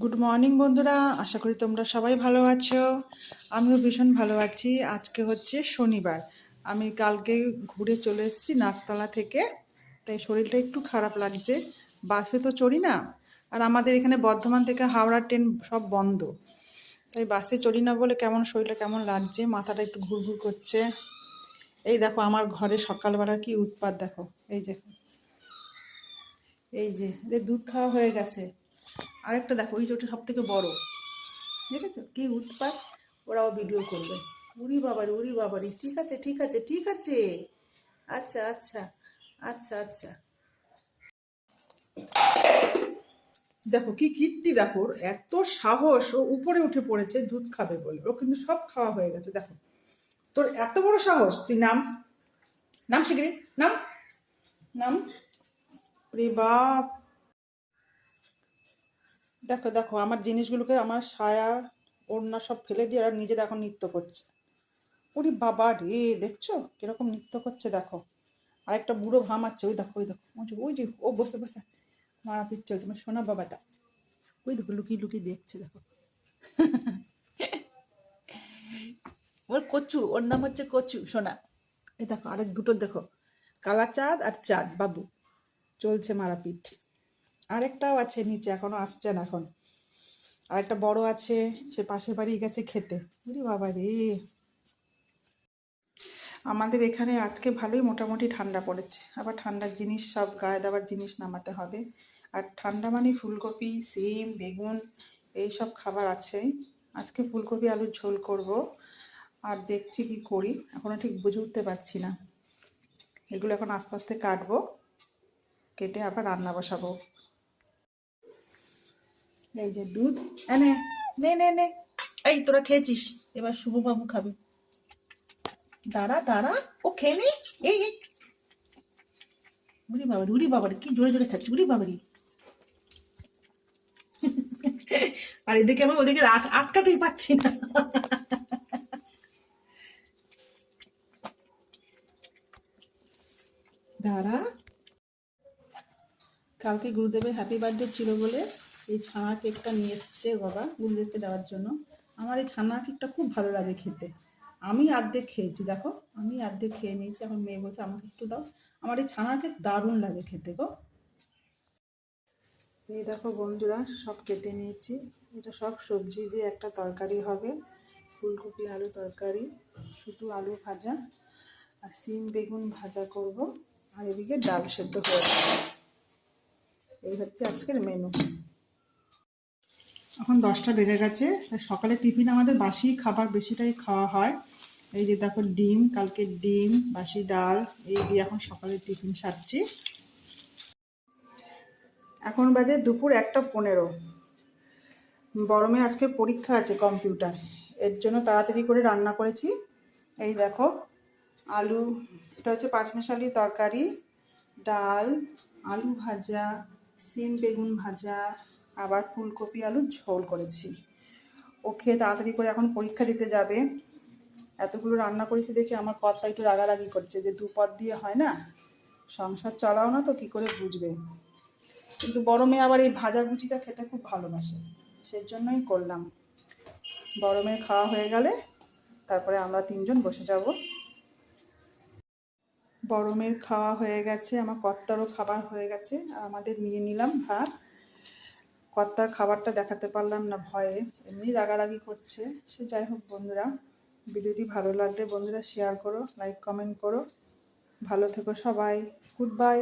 Good morning বন্ধুরা। আশা করি তোমরা সবাই ভালো আছো। আমিও ভীষণ ভালো আছি। আজকে হচ্ছে শনিবার। আমি কালকে ঘুরে চলে এসেছি নাকতলা থেকে। তাই শরীরটা একটু খারাপ লাগছে। বাসে তো চড়ি না। আর আমাদের এখানে বর্ধমান থেকে হাওড়া ট্রেন সব বন্ধ। তাই বাসে চড়ি না বলে কেমন শরীরটা কেমন লাগছে? মাথাটা একটু ঘুরঘুর করছে। এই দেখো, আমার ঘরে সকালবেলা কি উৎপাত দেখো। এই যে এই যে দুধ খাওয়া হয়ে গেছে। আরেকটা দেখো ওই যে সব থেকে বড়। দেখেছ? কি উৎপাত? ওরাও ভিডিও করবে। উরি বাবারি উরি বাবারি। ঠিক আছে ঠিক আছে ঠিক আছে। আচ্ছা আচ্ছা আচ্ছা আচ্ছা। দেখো, কি কীর্তি দেখো এত সাহস, ও উপরে উঠে পড়েছে, দুধ খাবে বলে। ও কিন্তু সব খাওয়া হয়ে গেছে, দেখো। তোর এত বড় সাহস, তুই নাম? নাম শিখবি নাম? নাম? রে বাপ! দেখো দেখো, আমার জিনিসগুলোকে, আমার সায়া, ওড়না সব ফেলে দিয়ে ওরা নিজেরা এখন নৃত্য করছে। ওরে বাবা রে, দেখছ? কীরকম নৃত্য করছে, দেখো। আর একটা বুড়ো ভামাচ্ছে ওই দেখো ওই দেখো। ওই যে- ও বসে বসে। মারাপিট চলছে আমার সোনা বাবাটা। ওই দেখো, লুকিয়ে লুকিয়ে দেখছে, দেখো। ওর কচু, ওর নাম হচ্ছে কচু, সোনা। এই দেখো, আরেক দুটো দেখো। কালা চাঁদ আর চাঁদ, বাবু। চলছে মারাপিট আরেকটাও আছে নিচে, এখনও আসছে না এখন। আরেকটা বড় আছে, সে পাশের বাড়ি গেছে খেতে। ওরে বাবা রে। আমাদের এখানে আজকে ভালোই মোটামুটি ঠান্ডা পড়েছে। আবার ঠান্ডার জিনিস সব, গায়ে দেওয়ার জিনিস নামাতে হবে। আর ঠান্ডা মানে ফুলকপি, সিম, বেগুন, এই সব খাবার আছেই আজকে ফুলকপি, আলুর ঝোল করব। আর দেখছি কি করি, এখনও ঠিক বুঝে উঠতে পারছি না। এগুলো এখন আস্তে আস্তে কাটবো, কেটে আবার রান্না বসাবো। এই যে দুধ এনে নে নে নে এই তোরা খেয়েছিস, এবার শুভবাবু খাবে। দাঁড়া দাঁড়া, ও খেয়ে এই এই। উড়ি বাবারি উড়ি বাবারি, কি জোরে জোরে খাচ্ছি, উড়ি বাবারি। আর এদিকে আমি ওদিকে আট- আটকাতেই পাচ্ছি না। দাঁড়া। কালকে গুরুদেবের হ্যাপি বার্থডে ছিল বলে এই ছানা কেকটা নিয়ে এসছে বাবা গুরুদেবকে দেওয়ার জন্য। আমার এই ছানা কেকটা খুব ভালো লাগে খেতে। আমি আর্ধেক খেয়েছি, দেখো। আমি আর্ধেক খেয়ে নিয়েছি, এখন মেয়ে বলছে আমাকে একটু দাও। আমার এই ছানা কেক দারুণ লাগে খেতে গো। এই দেখো বন্ধুরা, সব কেটে নিয়েছি। এটা সব সবজি দিয়ে একটা তরকারি হবে। ফুলকপি, আলু তরকারি, শুধু আলু ভাজা আর সিম বেগুন ভাজা করব। আর এদিকে ডাল সেদ্ধ যাবে এই হচ্ছে আজকের মেনু এখন দশটা বেজে গেছে। সকালে টিফিন আমাদের বাসি খাবার বেশিটাই খাওয়া হয়। এই যে দেখো ডিম, কালকে ডিম, বাসি ডাল, এই দিয়ে এখন সকালে টিফিন সারছি। এখন বাজে দুপুর একটা পনেরো। বড়মে আজকে পরীক্ষা আছে কম্পিউটার। এর জন্য তাড়াতাড়ি করে রান্না করেছি। এই দেখো, আলু, এটা হচ্ছে পাঁচমিশালি তরকারি, ডাল, আলু ভাজা, সিম বেগুন ভাজা আবার ফুলকপি আলুর ঝোল করেছি। ও খেয়ে তাড়াতাড়ি করে এখন পরীক্ষা দিতে যাবে। এতগুলো রান্না করেছি দেখে আমার কর্তা একটু রাগারাগি করছে যে দু পদ দিয়ে হয় না? সংসার চালাও না তো, কি করে বুঝবে? কিন্তু বড় মেয়ে আবার এই ভাজা ভুজিটা খেতে খুব ভালোবাসে। সেই জন্যই করলাম। বড় মেয়ের খাওয়া হয়ে গেলে তারপরে আমরা তিনজন বসে যাব। বড় মেয়ের খাওয়া হয়ে গেছে, আমার কর্তারও খাবার হয়ে গেছে, আর আমাদের নিয়ে নিলাম ভাত। কর্তার খাবারটা দেখাতে পারলাম না, ভয়ে। এমনি রাগারাগি করছে। সে যাই হোক বন্ধুরা, ভিডিওটি ভালো লাগলে বন্ধুরা শেয়ার করো লাইক কমেন্ট করো। ভালো থেকো সবাই। Good bye